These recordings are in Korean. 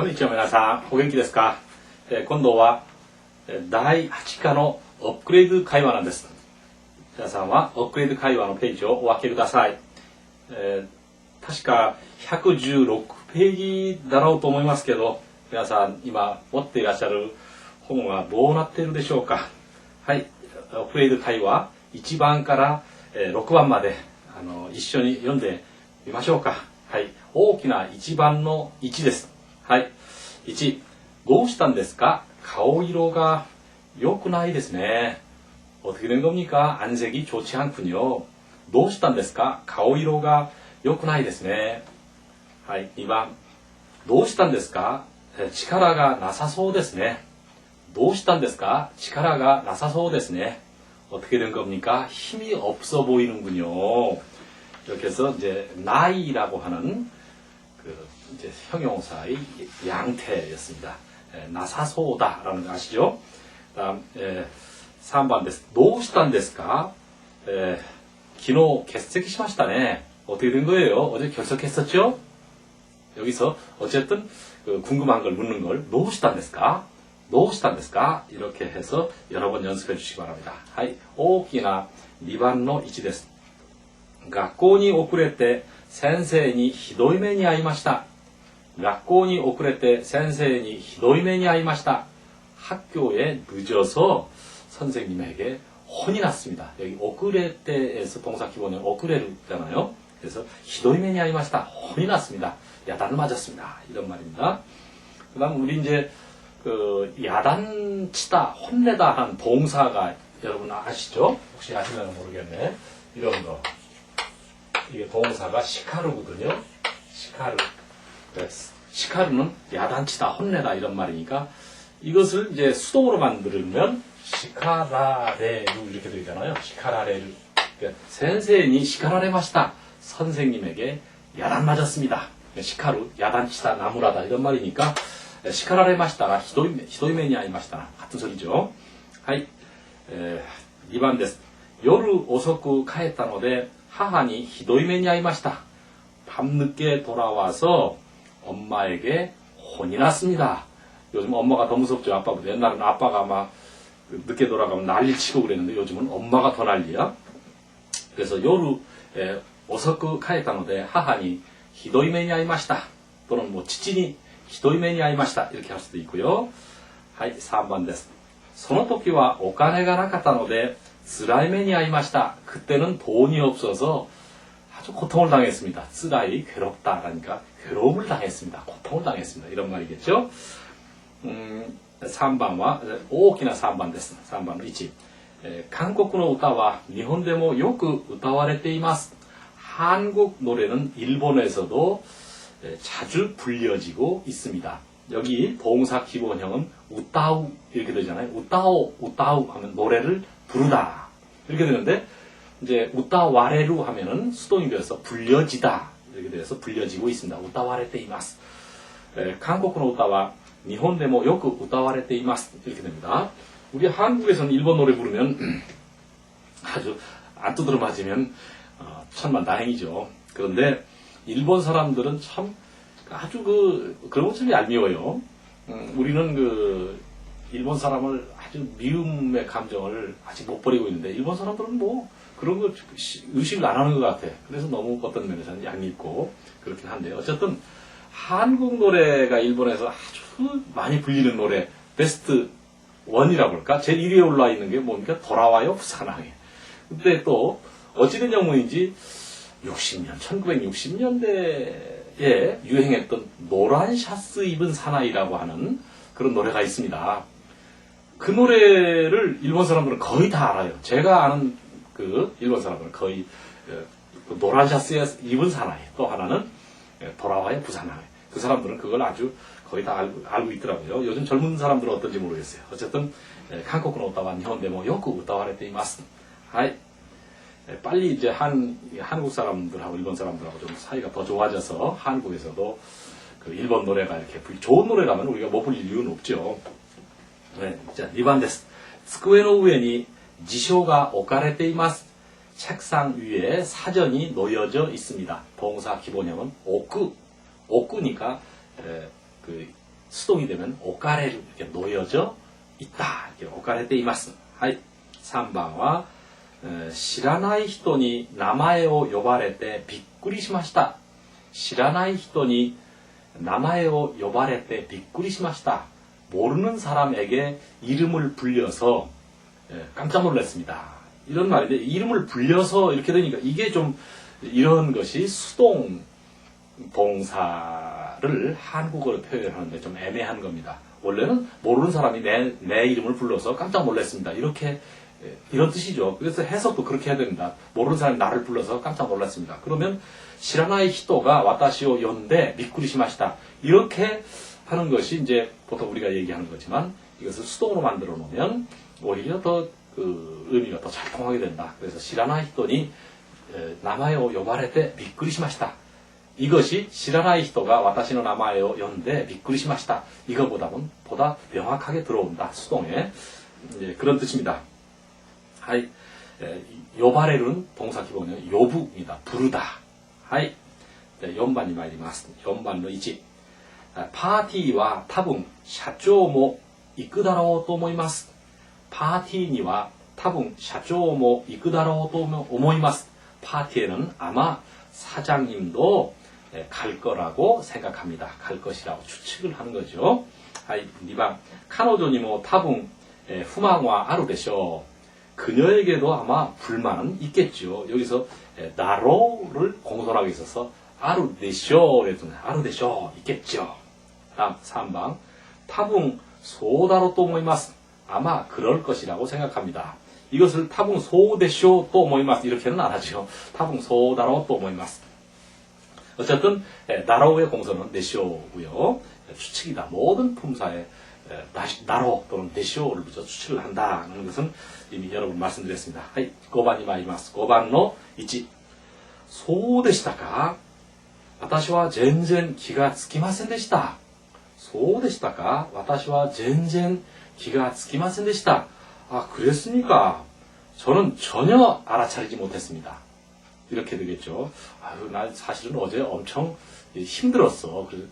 こんにちは皆さん、お元気ですか、えー今度はえ第8課のアップグレード会話なんです。皆さんはアップグレード会話のページをお分けください。えー確か116ページだろうと思いますけど、皆さん今持っていらっしゃる本はどうなっているでしょうか？はい、アップレード会話1番から6番まであの一緒に読んでみましょうか。はい、大きな1番の1です。はい、1、どうしたんですか顔色が良くないですね。어떻게된겁니까 안색이 좋지 않군요。どうしたんですか顔色が良くないですね。はい、2番。どうしたんですかえ力がなさそうですね。どうしたんですか力がなさそうですね. 어떻게 된 겁니까? 힘이 없어 보이는군요. 이렇게 해서 이제 나이라고 하는 그 이제 형용사의 양태였습니다. 에, 나사소다라는 거 아시죠? 다음 에, 3번 です. どうしたんですか? 에, 昨日欠席しましたね. 어떻게 된 거예요? 어제 결석했었죠? 여기서 어쨌든 그 궁금한 걸 묻는 걸 どうしたんですか?どうしたんですか 이렇게 해서 여러 번 연습해 주시기 바랍니다. はい、大きな2番の1です。学校に遅れて 先生にひどい目に遭いました。学校に遅れて先生にひどい目に遭いました. 학교에 늦어서 선생님에게 혼이 났습니다. 여기 遅れて 에서 동사 기본에 遅れる잖아요. 그래서 히도이메니 아이마시다. 혼이 났습니다. 야단을 맞았습니다. 이런 말입니다. 그다음 우리 이제 그 야단치다, 혼내다 한 동사가 여러분 아시죠? 혹시 아시면 모르겠네. 이런 거. 이게 동사가 시카르거든요. 시카르. 네, 시카르는 야단치다, 혼내다 이런 말이니까 이것을 이제 수동으로 만들면 시카라레루 이렇게 되잖아요. 시카라레루. 그러니까 센세니 시카라레마시다. 선생님에게 야단 맞았습니다. 시카루, 야단치다, 나무라다 이런 말이니까 叱られましたがひどい目ひどい目に遭いました같은 소리죠. はい、えー、2番です。夜遅く帰ったので 母にひどい目に遭いました. 밤늦게 돌아와서 엄마에게 혼이 났습니다. 요즘 엄마가 더 무섭죠. 아빠보다. 옛날은 아빠가 막 늦게 돌아가면 난리 치고 그랬는데 요즘은 엄마가 더 난리야. 그래서 요루 에, 오서쿠 카에타노데 하하니 히도이메니 아이마시다. 또는 뭐 치치니 ひどい目に遭いました。이렇게 할 수도 있고요. はい、3番です。その時はお金がなかったので 辛い目に遭いました. 그때는 돈이 없어서 아주 고통을 당했습니다. 쓰라이 괴롭다 라니까 괴로움을 당했습니다. 고통을 당했습니다. 이런 말이겠죠. 음, 3番は 大きな3番です. 3번 1. えー韓国の歌は日本でもよく歌われています. 한국 노래는 일본에서도 예, 자주 불려지고 있습니다. 여기 동사 기본형은 우따우 이렇게 되잖아요. 우따오 우따우 하면 노래를 부르다 이렇게 되는데 이제 우따와레루 하면은 수동이 되어서 불려지다 이렇게 돼서 불려지고 있습니다. 우따와레테 이마스. 예, 한국의 우따와 일본데모 요크 우따와레테 이마스 이렇게 됩니다. 우리 한국에서는 일본 노래 부르면 아주 안 두드러 맞으면 어, 천만 다행이죠. 그런데 일본 사람들은 참 아주 그 그런 것참 얄미워요. 음, 우리는 그 일본 사람을 아주 미움의 감정을 아직 못 버리고 있는데 일본 사람들은 뭐 그런 거 시- 의식을 안 하는 것 같아. 그래서 너무 어떤 면에서는 얄밉고 그렇긴 한데 어쨌든 한국 노래가 일본에서 아주 많이 불리는 노래 베스트 원이라고 할까? 제일 1위에 올라 있는 게 뭡니까? 돌아와요 부산항에. 근데 또 어찌된 영문인지 60년, 1960년대에 유행했던 노란 샤스 입은 사나이라고 하는 그런 노래가 있습니다. 그 노래를 일본 사람들은 거의 다 알아요. 제가 아는 그 일본 사람들은 거의 어, 그 노란 샤스 입은 사나이. 또 하나는 예, 돌아와요 부산항에. 그 사람들은 그걸 아주 거의 다 알고, 알고 있더라고요. 요즘 젊은 사람들은 어떤지 모르겠어요. 어쨌든 예, 한국은 오타와 일본데모 요크 우타와레테 이마스. 예, 빨리 이제 한 한국 사람들하고 일본 사람들하고 좀 사이가 더 좋아져서 한국에서도 그 일본 노래가 이렇게 불- 좋은 노래라면 우리가 못 불릴 이유는 없죠. 네, 자, 2번 です. 机の上に辞書が置かれています. 책상 위에 사전이 놓여져 있습니다. 동사 기본형은 오크, 오크니까 에, 그 수동이 되면 오카레를 이렇게 놓여져 있다. 이렇게 오카레 때 이마스. はい。3番は、えー知らない人に名前を呼ばれてびっくりしました。知らない人に名前を呼ばれてびっくりしました. 모르는 사람에게 이름을 불려서 예, 깜짝 놀랐습니다. 이런 말인데 이름을 불려서 이렇게 되니까 이게 좀 이런 것이 수동 동사를 한국어로 표현하는데 좀 애매한 겁니다. 원래는 모르는 사람이 내, 내 이름을 불러서 깜짝 놀랐습니다. 이렇게 예, 이런 뜻이죠. 그래서 해석도 그렇게 해야 됩니다. 모르는 사람이 나를 불러서 깜짝 놀랐습니다. 그러면 시라나이 히토가 와타시오 연데 미쿠리시마시다. 이렇게 하는 것이 이제 보통 우리가 얘기하는 거지만 이것을 수동으로 만들어 놓으면 오히려 더 그 의미가 더 잘 통하게 된다. 그래서 시라나 히토니 남아요 요바레테 미끄리시마시다. 이것이 시라나이 히토가 와타시노 남아요 연데 미끄리시마시다. 이거보다는 보다 명확하게 들어온다. 수동에 예, 그런 뜻입니다. 하이 요바레는 동사 기본은 요부입니다. 부르다. 하이 네, 연반이 말이 맞습니다. 연반의 이치. パーティーは多分社長も行くだろうと思います。パーティーには多分社長も行くだろうと思います。파티에는 아마 사장님도 예, 갈 거라고 생각합니다. 갈 것이라고 추측을 하는 거죠. 하이, 니방, 카노조니모 타붕 예, 후망와 아루데쇼. 그녀에게도 아마 불만은 있겠죠. 여기서 예, 나로를 공손하게 있어서 아루데쇼 그랬더니 아루데쇼 있겠죠. 다음 3방 타붕 소다로 또 모이마스. 아마 그럴 것이라고 생각합니다. 이것을 타붕 소데쇼 또 모이마스 이렇게는 안 하죠. 타붕 소다로 또 모이마스. 어쨌든 예, 나로의 공서는 네쇼고요. 예, 추측이다. 모든 품사에 예, 다시 나로 또는 네쇼를 붙여 추측을 한다는 것은 이미 여러분 말씀드렸습니다. 하이, 고반이 마이마스. 고반노 이치. 소데시다가 私は全然気がつきませんでした。 そうでしたか私は全然気がつきませんでした. 아, 그랬습니까? 저는 전혀 알아차리지 못했습니다. 이렇게 되겠죠. 아유, 난 사실은 어제 엄청 힘들었어. 그래서,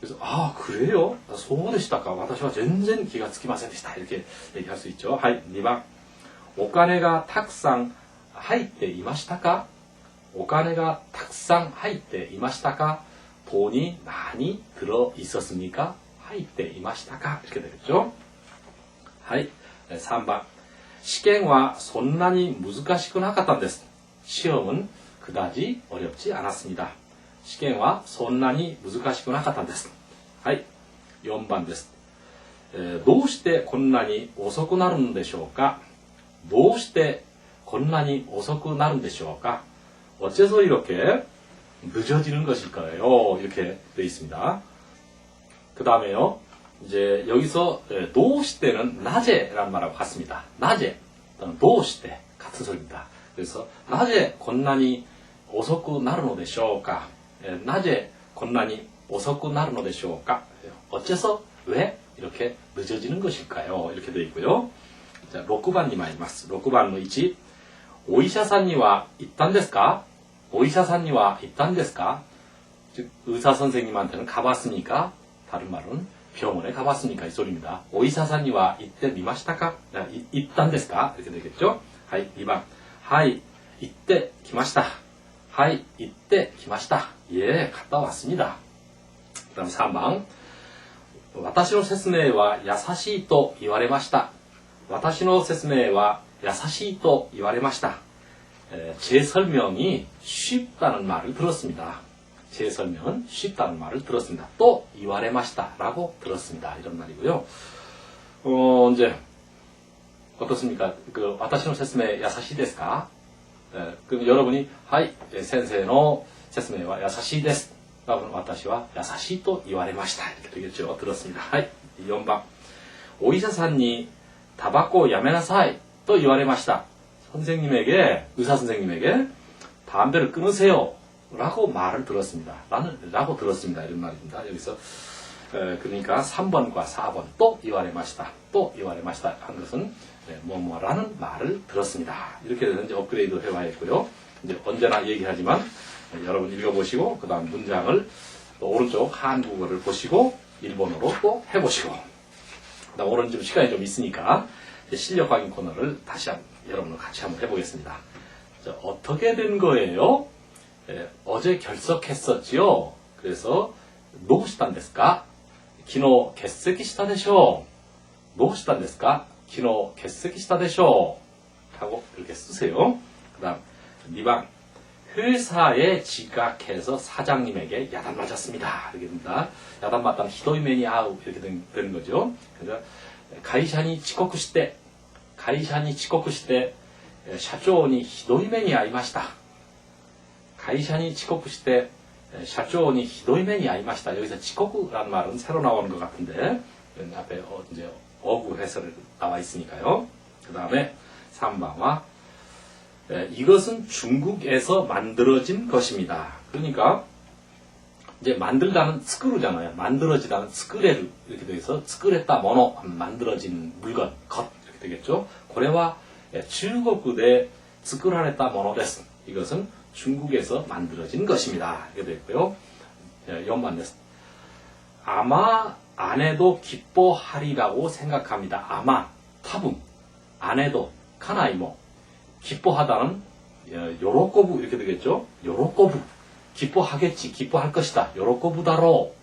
그래서 아, 그래요? 소원이시다까? 私は全然気がつきませんでした. 이렇게 얘기할 수 있죠. 하이, 니방. お金がたくさん入っていましたかお金がたくさん入っていまし たか 돈이 많이 들어 있었습니까? 入っていましたか 이렇게 되겠죠. 하이, 3번. 시경은 そんなに難しくなかったんです. 시험은 그다지 어렵지 않았습니다. 시경은 そんなに難しくなかったんです. 하이, 4번 です. 에, どうしてこんなに遅くなるんでしょうかどうしてこんなに遅くなるんでしょうか 어째서 이렇게 늦어지는 것일까요? 이렇게 되어 있습니다. 그 다음에요. 이제 여기서 예, 도시대는 낮에라는 말하고 같습니다. 낮에 또는 도시대 같은 소리입니다. 그래서 낮에 곤란이 오석구 나르노 되쇼까? 예, 낮에 곤란이 오석구 나르노 되쇼까? 어째서 왜 이렇게 늦어지는 것일까요? 이렇게 되어 있고요. 자, 6番に参ります. 6番の1. お医者さんには行ったんですか お医者さんには行ったんですか즉 의사 선생님한테는 가봤습니까? 다른 말은 병원에 가봤습니까? 이 소리입니다. 오이사사니와 이때 미마시타까? 아, 이- 있단 데스까? 이렇게 되겠죠? 하이, 2번. 하이, 이때 기마시다. 하이, 이때 기마시다. 예, 갔다 왔습니다. 그 다음 3번. 私の説明は優しいと言われました。私の説明は優しいと言われました。 에, 제 설명이 쉽다는 말을 들었습니다. 제 설명은 쉽다는 말을 들었습니다. 또 이와레 마시다라고 들었습니다. 이런 말이고요. 어, 이제 어떻습니까? 그 와타시노 세스메 야사시 데스까? 에, 그럼 여러분이 하이 센세노 세스메와 야사시 데스. 라고 와타시와 야사시 또 이와레마시다 이렇게 되겠죠. 들었습니다. 하이 4번 오이사산니 타바코 야메나사이 또 이와레마시다. 선생님에게 의사 선생님에게 담배를 끊으세요. 라고 말을 들었습니다. 라는, 라고 들었습니다. 이런 말입니다. 여기서, 에, 그러니까 3번과 4번 또 이와레 마시다. 또 이와레 마시다. 한 것은, 에, 뭐뭐라는 말을 들었습니다. 이렇게 해서 이제 업그레이드 회화 했고요. 이제 언제나 얘기하지만, 에, 여러분 읽어보시고, 그 다음 문장을 또 오른쪽 한국어를 보시고, 일본어로 또 해보시고 나 오늘 좀 시간이 좀 있으니까 실력 확인 코너를 다시 한, 여러분과 같이 한번 해보겠습니다. 자, 어떻게 된 거예요? 예, 어제 결석했었지요. 그래서 노고시단데스까? 기노 개쓰기시다데쇼. 노고시단데스까? 기노 개쓰기시다데쇼. 하고 이렇게 쓰세요. 그다음 2방 회사에 지각해서 사장님에게 야단 맞았습니다. 이렇게 됩니다. 야단 맞다면 히도이맨이 아우 이렇게 되는 거죠. 그래서 가이샤니 치코쿠시때 가이샤니 치코쿠 시대 샤조니 히도이메니 아이마시다. 가이샤니 치코쿠 시대 샤조니 히도이메니 아이마시다. 여기서 치코쿠라는 말은 새로 나오는 것 같은데 여기 앞에 어, 이제 어구 해설 나와 있으니까요. 그 다음에 3번과 예, 이것은 중국에서 만들어진 것입니다. 그러니까 이제 만들다는 스크루잖아요. 만들어지다는 스크레를 이렇게 돼서 스크레다 모노 만들어진 물건 것 되겠죠. 고래와 예, 중국의 스크라레다 모노 데스 이것은 중국에서 만들어진 것입니다. 이렇게 됐고요. 예, 됐 아마 아내도 기뻐하리라고 생각합니다. 아마 타분 아내도 카나이모 기뻐하다는 예, 요로코부 이렇게 되겠죠. 요로코부 기뻐하겠지 기뻐할 것이다. 요로코부다로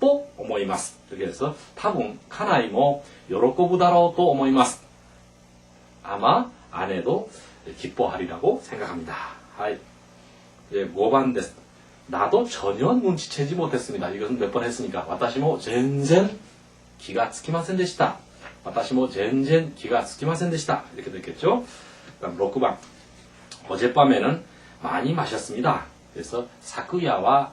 또 오모이마스 이렇게 해서 타분 카나이모 요로코부다로 또 오모이마스 아마 아내도 기뻐하리라고 생각합니다. 하이 예, 모반 데스 나도 전혀 눈치채지 못했습니다. 이것은 몇 번 했으니까. 와타시모 젠젠 기가 쓰키마센 데시다. 와타시모 젠젠 기가 데시다. 이렇게 됐겠죠? 그다음 6번. 어젯밤에는 많이 마셨습니다. 그래서 사쿠야와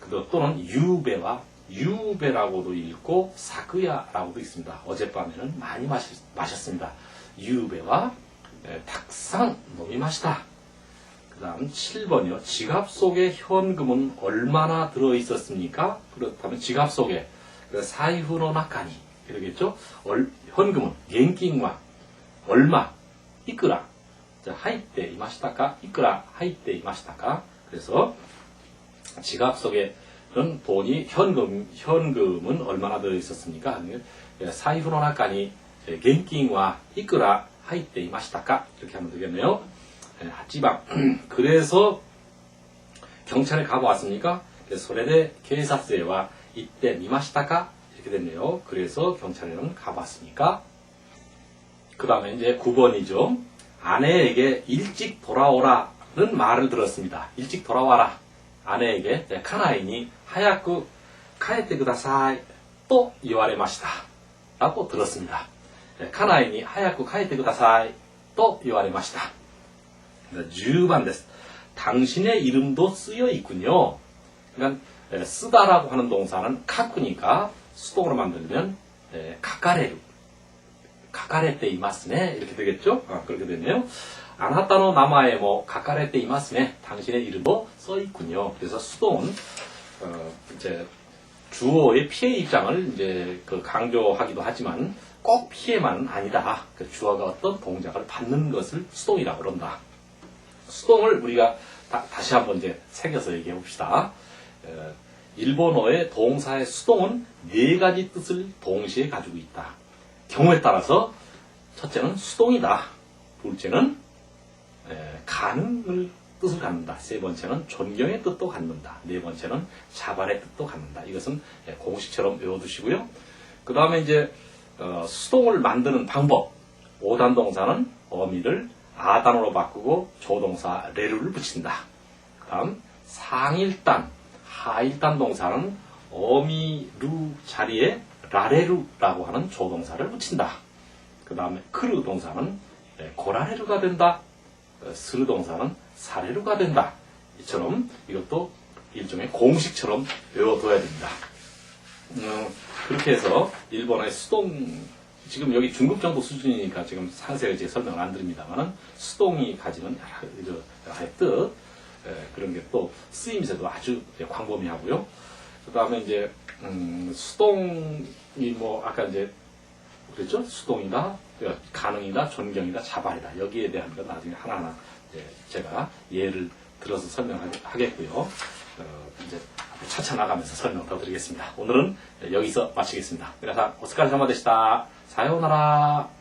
그 또는 유베와 유베라고도 읽고 사쿠야라고도 있습니다. 어젯밤에는 많이 마셨, 마셨습니다. 유베와 에, 탁상飲みました. 그 다음 7번이요. 지갑 속에 현금은 얼마나 들어있었습니까? 그렇다면 지갑 속에 그 사이후노 나카니 이러겠죠? 얼- 현금은 겐킹과 얼마, 이끄라 자, 하이때 이마시다까 이끄라 하이때 이마시다까 그래서 지갑 속에는 돈이 현금 현금은 얼마나 들어 있었습니까? 사이후노 나카니 하이때 이마시다까 이렇게 하면 되겠네요. 예, 하지방 그래서 경찰에 가보았습니까? 소래대警察에와 이때 미마시다까 이렇게 됐네요. 그래서 경찰에는 가봤습니까? 그 다음에 이제 9번이죠. 아내에게 일찍 돌아오라는 말을 들었습니다. 일찍 돌아와라. 아내에게 네, 카나이니 하야쿠 카에테 구다사이 또 이와레마시다. 라고 들었습니다. 네, 카나이니 하야쿠 카에테 구다사이 또 이와레마시다. 10번です. 당신의 이름도 쓰여 있군요. 그러니까 에, 쓰다라고 하는 동사는 카쿠니까 수동으로 만들면 에, 카카레루 카카레테 이마스네 이렇게 되겠죠? 아, 그렇게 됐네요. 아나타노 나마에 뭐 카카레테 이마스네 당신의 이름도 써 있군요. 그래서 수동은 어, 이제 주어의 피해 입장을 이제 그 강조하기도 하지만 꼭 피해만은 아니다. 그 주어가 어떤 동작을 받는 것을 수동이라고 그런다. 수동을 우리가 다, 시 한번 이제 새겨서 얘기해 봅시다. 어, 일본어의 동사의 수동은 네 가지 뜻을 동시에 가지고 있다. 경우에 따라서 첫째는 수동이다. 둘째는 에, 가능을 뜻을 갖는다. 세 번째는 존경의 뜻도 갖는다. 네 번째는 자발의 뜻도 갖는다. 이것은 예, 공식처럼 외워두시고요. 그 다음에 이제 어, 수동을 만드는 방법. 오단 동사는 어미를 아단어로 바꾸고 조동사 레루를 붙인다. 다음 상일단, 하일단 동사는 어미루 자리에 라레루라고 하는 조동사를 붙인다. 그 다음에 크루 동사는 예, 고라레루가 된다. 어, 스루 동사는 사레루가 된다. 이처럼 이것도 일종의 공식처럼 외워둬야 됩니다. 음, 그렇게 해서 일본의 수동 지금 여기 중급 정도 수준이니까 지금 상세하게 제 설명을 안 드립니다만은 수동이 가지는 여러 가지 뜻 에, 그런 게 또 쓰임새도 아주 광범위하고요. 그 다음에 이제 음, 수동이 뭐 아까 이제 그랬죠? 수동이다, 그러니까 가능이다, 존경이다, 자발이다. 여기에 대한 건 나중에 하나하나 제가 예를 들어서 설명하겠고요. 어, 이제 차차 나가면서 설명 더 드리겠습니다. 오늘은 여기서 마치겠습니다. 그래서 오스카르 사마 되시다. 사요나라.